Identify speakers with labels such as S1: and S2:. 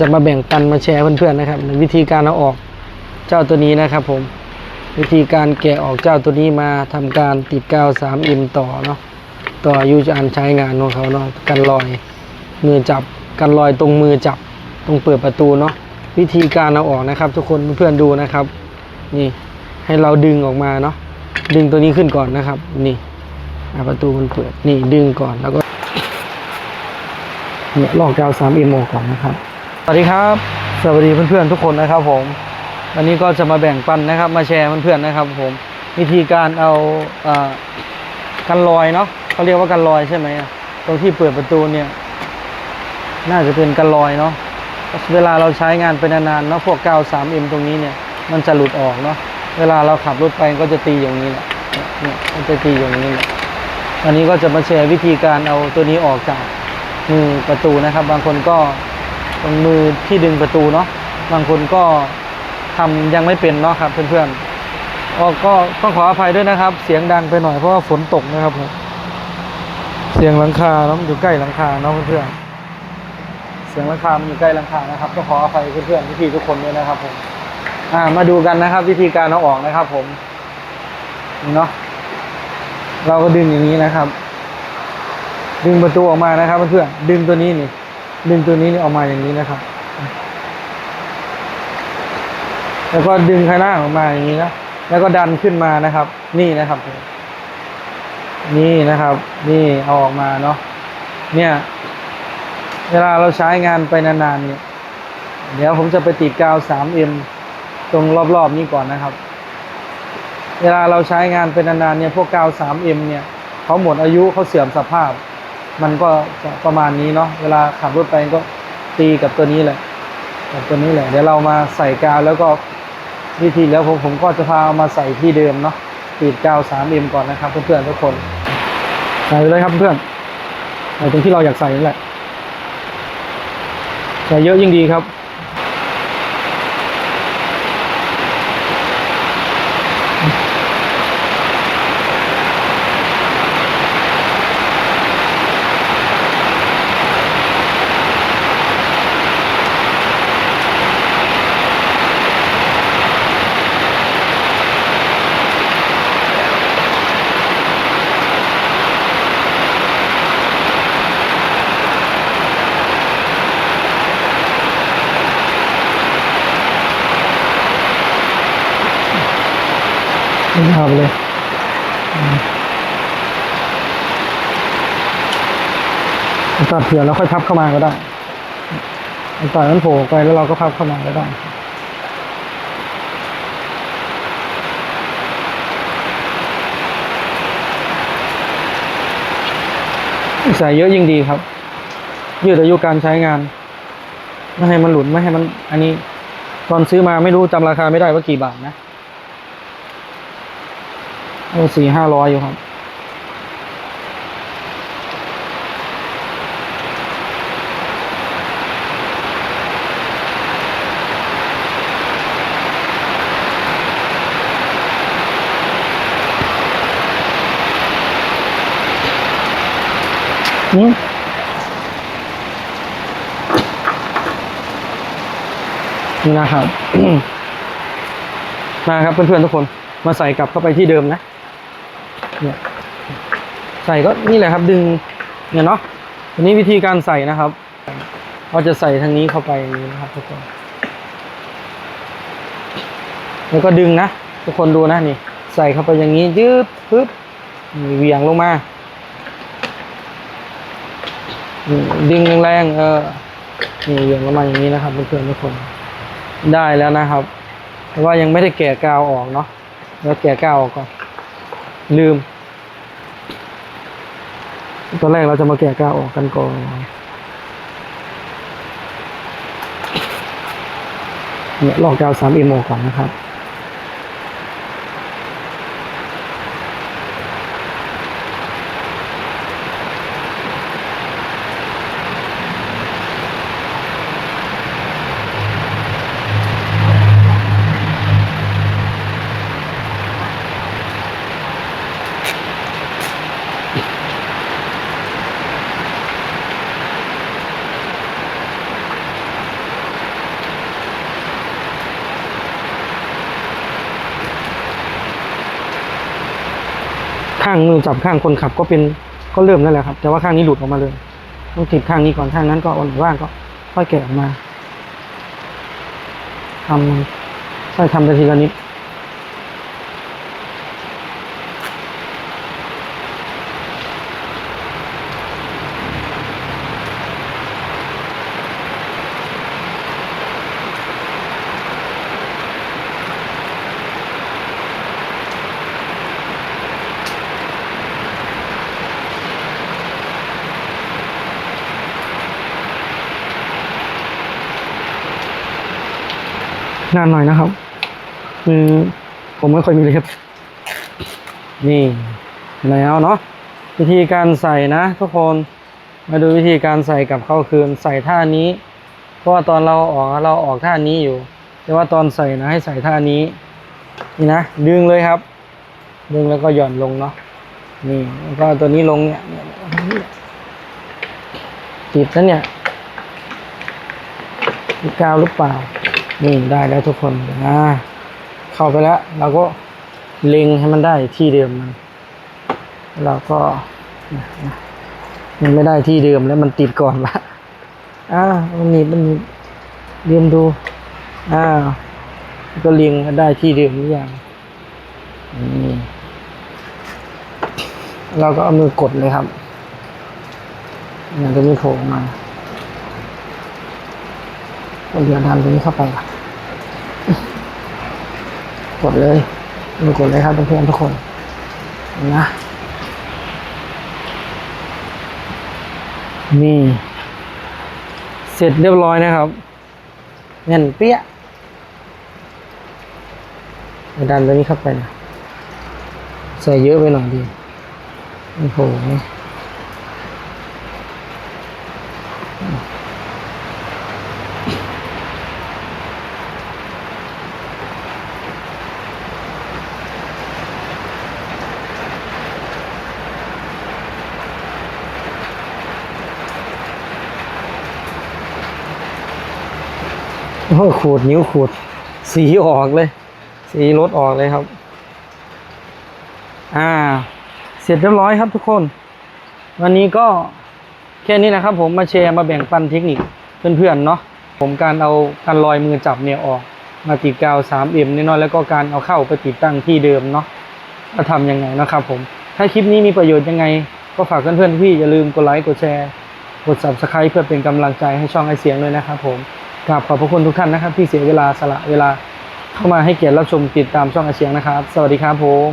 S1: จะมาแบ่งปันมาแชร์เพื่อนๆนะครับในวิธีการเอาออกเจ้าตัวนี้นะครับ ผม วิธีการแกะออกเจ้าตัวนี้มาทำการติดกาว3อิมต่อเนาะต่ออายุการใช้งานของเขาเนาะกันรอยมือจับกันรอยตรงมือจับตรงเปิดประตูเนาะวิธีการเอาออกนะครับ ทุกคนเพื่อนๆดูนะครับ นี่ให้เราดึงออกมาเนาะดึงตัวนี้ขึ้นก่อนนะครับ นี่ประตูมันเปิดนี่ดึงก่อนแล้วก็เนี่ยลอกกาว 3 m ออกก่อนนะครับ วัสดีครับ สวัสดีเพื่อนๆทุกคนนะครับผม วันนี้ก็จะมาแบ่งปันนะครับ มาแชร์เพื่อนๆนะครับ ผม วิธีการเอาเอ่อกันรอยเนาะเขาเรียกว่ากันรอยใช่ไหมตรงที่เปิดประตูเนี่ย น่าจะเป็นกันรอยเนาะ เวลาเราใช้งานไปนานๆเนาะพวกกาว 3M ตรงนี้เนี่ย มันจะหลุดออกเนาะ เวลาเราขับรถไปก็จะตีอย่างนี้แหละเนี่ยมันจะตีอย่างนี้แหละวันนี้ก็จะมาแชร์วิธีการเอาตัวนี้ออกจากมือประตูนะครับ บางคนก็ ตรงมือที่ดึงประตูเนาะบางคนก็ทำยังไม่เป็นเนาะครับเพื่อนๆก็ก็ต้องขออภัยด้วยนะครับ เสียงดังไปหน่อยเพราะว่าฝนตกนะครับผมเสียงหลังคาเนาะมันอยู่ใกล้หลังคาเนาะเพื่อนๆเสียงหลังคามันอยู่ใกล้หลังคานะครับต้องขออภัยเพื่อนๆพี่ๆทุกคนด้วยนะครับผมอ่ามาดูกันนะครับ วิธีการเอาออกนะครับ ผมเนาะเราก็ดึงอย่างนี้นะครับ ดึงประตูออกมานะครับเพื่อนๆดึงตัวนี้นี่ ดึงตัวนี้นี่ออกมาอย่างนี้นะครับ แล้วก็ดึงข้างหน้าออกมาอย่างนี้นะแล้วก็ดันขึ้นมานะครับ นี่นะครับ นี่นะครับ นี่เอาออกมาเนาะเนี่ย เวลาเราใช้งานไปนานๆเนี่ย เดี๋ยวผมจะไปติดกาว 3M ตรงรอบๆนี้ก่อนนะครับ เวลาเราใช้งานไปนานๆเนี่ยพวกกาว 3M เนี่ยเขาหมดอายุเขาเสื่อมสภาพ มันก็จะประมาณนี้เนาะเวลาขับรถไปก็ตีกับตัวนี้แหละกับตัวนี้แหละเดี๋ยวเรามาใส่กาวแล้วก็วิธีแล้วผมผมก็จะพาเอามาใส่ที่เดิมเนาะติดกาว 3M ก่อนนะครับเพื่อนๆทุกคนใส่เลยครับเพื่อนใส่ตรงที่เราอยากใส่นั่นแหละใส่เยอะยิ่งดีครับ นี่เอาไปเลยตัดเผื่อแล้วค่อยพับเข้ามาก็ได้ต่อยมันโผล่ไปแล้วเราก็พับเข้ามาก็ได้ใส่เยอะยิ่งดีครับ ยืดอายุการใช้งาน ไม่ให้มันหลุดไม่ให้มัน อันนี้ตอนซื้อมาไม่รู้จำราคาไม่ได้ว่ากี่บาทนะ โอ้สี่ห้าร้อยอยู่ครับอืมนี่นะครับ มาครับเพื่อนๆทุกคนมาใส่กลับเข้าไปที่เดิมนะ เนี่ยใส่ก็นี่แหละครับดึงเนี่ยเนาะอันนี้วิธีการใส่นะครับเราจะใส่ทางนี้เข้าไปอย่างนี้นะครับทุกคนแล้วก็ดึงนะทุกคนดูนะนี่ ใส่เข้าไปอย่างนี้ยืดปึ๊บมีเหวี่ยงลงมาดึงแรงๆเออนี่เหวี่ยงลงมาอย่างนี้นะครับเพื่อนๆทุกคนได้แล้วนะครับ แต่ว่ายังไม่ได้แกะกาวออกเนาะแล้วแกะกาวออกก่อนลืม ตอนแรกเราจะมาแกะกาวออกกันก่อนเนี่ยลอกกาวสามเอ็มออกก่อนนะครับ ข้างมือจับข้างคนขับก็เป็นก็เริ่มนั่นแหละครับ แต่ว่าข้างนี้หลุดออกมาเลย ต้องติดข้างนี้ก่อนข้างนั้นก็อ่อนว่างก็ค่อยแกะออกมาทำค่อยทำไปทีละนิด นานหน่อยนะครับคือผมไม่ค่อยมีเล็บนี่แล้วเนาะวิธีการใส่นะ ทุกคนมาดูวิธีการใส่กับเข้าคืนใส่ท่านี้ เพราะว่าตอนเราออกเราออกท่านี้อยู่ แต่ว่าตอนใส่นะให้ใส่ท่านี้นี่นะดึงเลยครับ ดึงแล้วก็หย่อนลงเนาะนี่แล้วก็ตัวนี้ลงเนี่ยเนี่ยเนี่ยติดแล้วเนี่ยกาวหรือเปล่า นี่ได้แล้วทุกคนอ่าเข้าไปแล้ว เราก็เล็งให้มันได้ที่เดิมมันเราก็มันไม่ได้ที่เดิมแล้วมันติดก่อนละอ่ามันหนีบมันหนีบเรียมดูอ่าก็เล็งให้ได้ที่เดิมหรือยังนี่เราก็เอามือกดเลยครับเนี่ยจะมีโผล่มา เดี๋ยวดันตรงนี้เข้าไปก่อนกดเลยมือกดเลยครับเพื่อนๆทุกคนนะนี่ เสร็จเรียบร้อยนะครับเงินเปี้ยเดี๋ยวดันตัวนี้เข้าไปนะใส่เยอะไปหน่อยดีโอ้โห โอ้ขูดนิ้วขูด สีออกเลย สีรถออกเลยครับ อ่า เสร็จเรียบร้อยครับทุกคน วันนี้ก็แค่นี้นะครับ ผมมาแชร์มาแบ่งปันเทคนิคเพื่อนๆเนาะผมการเอาการลอยมือจับเนี่ยออกมาติดกาว 3M นิดน้อยแล้วก็การเอาเข้าไปติดตั้งที่เดิมเนาะจะทำยังไงนะครับผม ถ้าคลิปนี้มีประโยชน์ยังไง ก็ฝากเพื่อนๆพี่อย่าลืมกดไลค์กดแชร์ กด subscribe เพื่อเป็นกำลังใจให้ช่องไอเสียงด้วยนะครับผม กราบขอบพระคุณทุกท่านนะครับ ที่เสียเวลาสละเวลาเข้ามาให้เกียรติรับชมติดตามช่องอาเชียงนะครับ สวัสดีครับผม